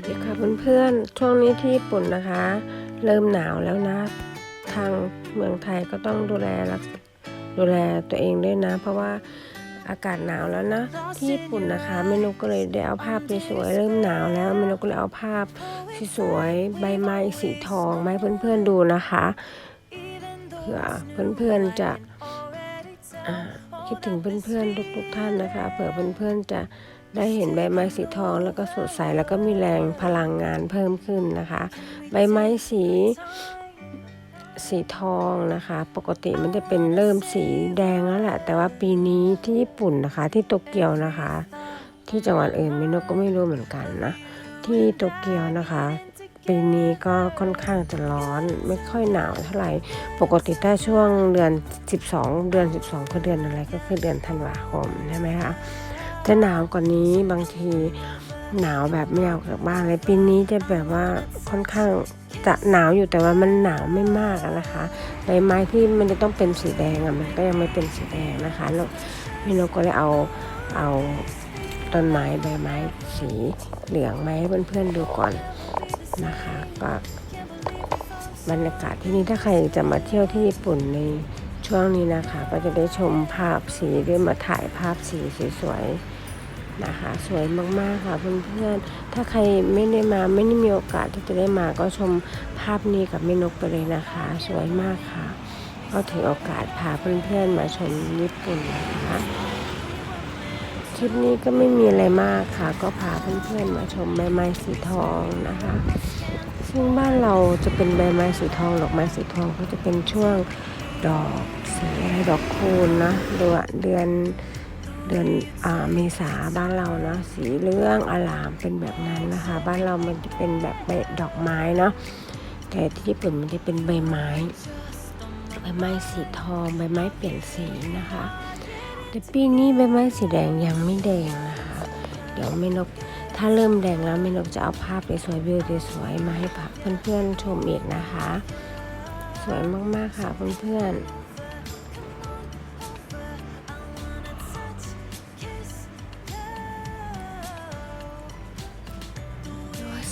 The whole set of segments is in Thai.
วัสดีค่ะเพื่อนๆ ช่วงนี้ที่ญี่ปุ่นนะคะ เริ่มหนาวแล้วนะ ทางเมืองไทยก็ต้องดูแลรักดูแลตัวเองด้วยนะ เพราะว่าอากาศหนาวแล้วนะที่ญี่ปุ่นนะคะเมนูก็เลยได้เอาภาพสวยๆเริ่มหนาวแล้วเมนูก็เลยเอาภาพสวยๆใบไม้สีทองมาให้เพื่อนๆดูนะคะเผื่อเพื่อนๆจะอ่า คิดถึงเพื่อนๆทุกๆท่านนะคะ เผื่อเพื่อนๆจะได้เห็นใบไม้สีทองแล้วก็สดใสแล้วก็มีแรงพลังงานเพิ่มขึ้นนะคะ ใบไม้สีสีทองนะคะ ปกติมันจะเป็นเริ่มสีแดงแล้วแหละ แต่ว่าปีนี้ที่ญี่ปุ่นนะคะ ที่โตเกียวนะคะ ที่จังหวัดอื่นมินกก็ไม่รู้เหมือนกันนะ ที่โตเกียวนะคะ ปีนี้ก็ค่อนข้างจะร้อนไม่ค่อยหนาวเท่าไหร่ ปกติถ้าช่วงเดือน 12 เดือน 12 ก็เดือนอะไรก็คือเดือนธันวาคมใช่ไหมคะจะหนาวกว่านี้บางทีหนาวแบบไม่อยากกจากบ้านเลยปีนี้จะแบบว่าค่อนข้างจะหนาวอยู่แต่ว่ามันหนาวไม่มากนะคะใบไม้ที่มันจะต้องเป็นสีแดงอะมันก็ยังไม่เป็นสีแดงนะคะแล้วพี่นกก็เลยเอาเอาต้นไม้ใบไม้สีเหลืองมาให้เพื่อนๆดูก่อน นะคะก็บรรยากาศที่นี่ถ้าใครจะมาเที่ยวที่ญี่ปุ่นในช่วงนี้นะคะ ก็จะได้ชมภาพสีด้วยมาถ่ายภาพสีสวยๆนะคะ สวยมากๆค่ะเพื่อนๆถ้าใครไม่ได้มาไม่ได้มีโอกาสที่จะได้มาก็ชมภาพนี้กับแม่นกไปเลยนะคะ สวยมากค่ะ ก็ถือโอกาสพาเพื่อนๆมาชมญี่ปุ่นนะคะ คลิปนี้ก็ไม่มีอะไรมากค่ะ ก็พาเพื่อนๆมาชมใบไม้สีทองนะคะ ซึ่งบ้านเราจะเป็นใบไม้สีทองดอกไม้สีทองก็จะเป็นช่วงดอกสีอะไรดอกคูณนะเดือนเดือนเดือนอ่าเมษาบ้านเรานะสีเหลืองอลามเป็นแบบนั้นนะคะ บ้านเรามันจะเป็นแบบใบดอกไม้เนาะแต่ที่ญี่ปุ่นมันจะเป็นใบไม้ใบไม้สีทองใบไม้เปลี่ยนสีนะคะ แต่ปีนี้ใบไม้สีแดงยังไม่แดงนะคะ เดี๋ยวแม่นกถ้าเริ่มแดงแล้วแม่นกจะเอาภาพสวยๆวิวสวยๆมาให้เพื่อนๆชมอีกนะคะ สวยมากๆค่ะเพื่อนๆ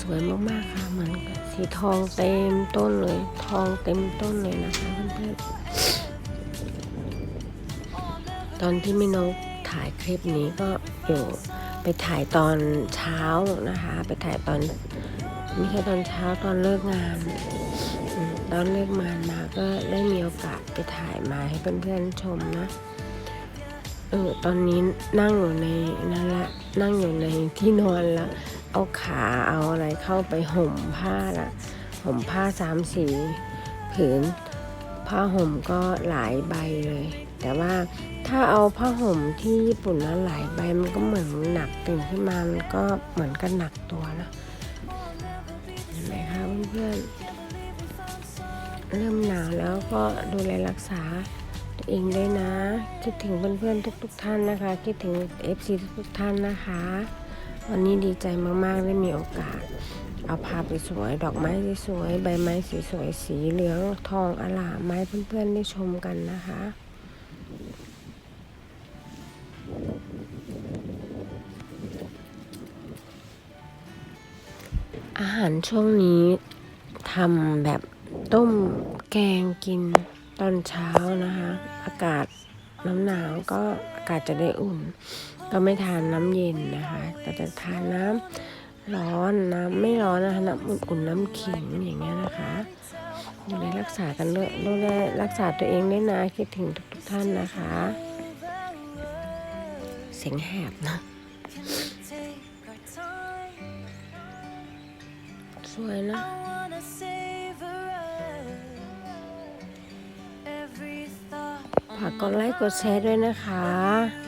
สวยมากๆค่ะเหมือนสีทองเต็มต้นเลย ทองเต็มต้นเลยนะคะเพื่อนๆ ตอนที่แม่นกถ่ายคลิปนี้ก็อยู่ไปถ่ายตอนเช้านะคะ ไปถ่ายตอนไม่ใช่ตอนเช้าตอนเลิกงานตอนเลิกงานมาก็ได้มีโอกาสไปถ่ายมาให้เพื่อนๆชมนะเออตอนนี้นั่งอยู่ในนั่นละนั่งอยู่ในที่นอนละเอาขาเอาอะไรเข้าไปห่มผ้าละห่มผ้าสามสี ผืน ผ้าห่มก็หลายใบเลย แต่ว่าถ้าเอาผ้าห่มที่ญี่ปุ่นนะหลายใบมันก็เหมือนหนักตื่นขึ้นมามันก็เหมือนกันหนักตัวนะเห็นไหมคะเพื่อนๆเริ่มหนาวแล้วก็ดูแลรักษาตัวเองด้วยนะ คิดถึงเพื่อนๆทุก ๆ ท่านนะคะ คิดถึง FC ทุกๆท่านนะคะ วันนี้ดีใจมากๆได้มีโอกาส เอาภาพสวยดอกไม้สวยใบไม้สีสวยสีเหลืองทองอลามไม้เพื่อนๆได้ชมกันนะคะ อาหารช่วงนี้ทำแบบต้มแกงกินตอนเช้านะคะ อากาศน้ำหนาวก็อากาศจะได้อุ่น ก็ไม่ทานน้ำเย็นนะคะแต่จะทานน้ำร้อนน้ำไม่ร้อนนะคะน้ำอุ่นๆน้ำขิงอย่างเงี้ยนะคะดูแลรักษากันด้วยดูแลรักษาตัวเองด้วยนะคิดถึงทุกๆท่านนะคะ เสียงแหบนะ สวยนะฝากกดไลค์กดแชร์ด้วยนะคะ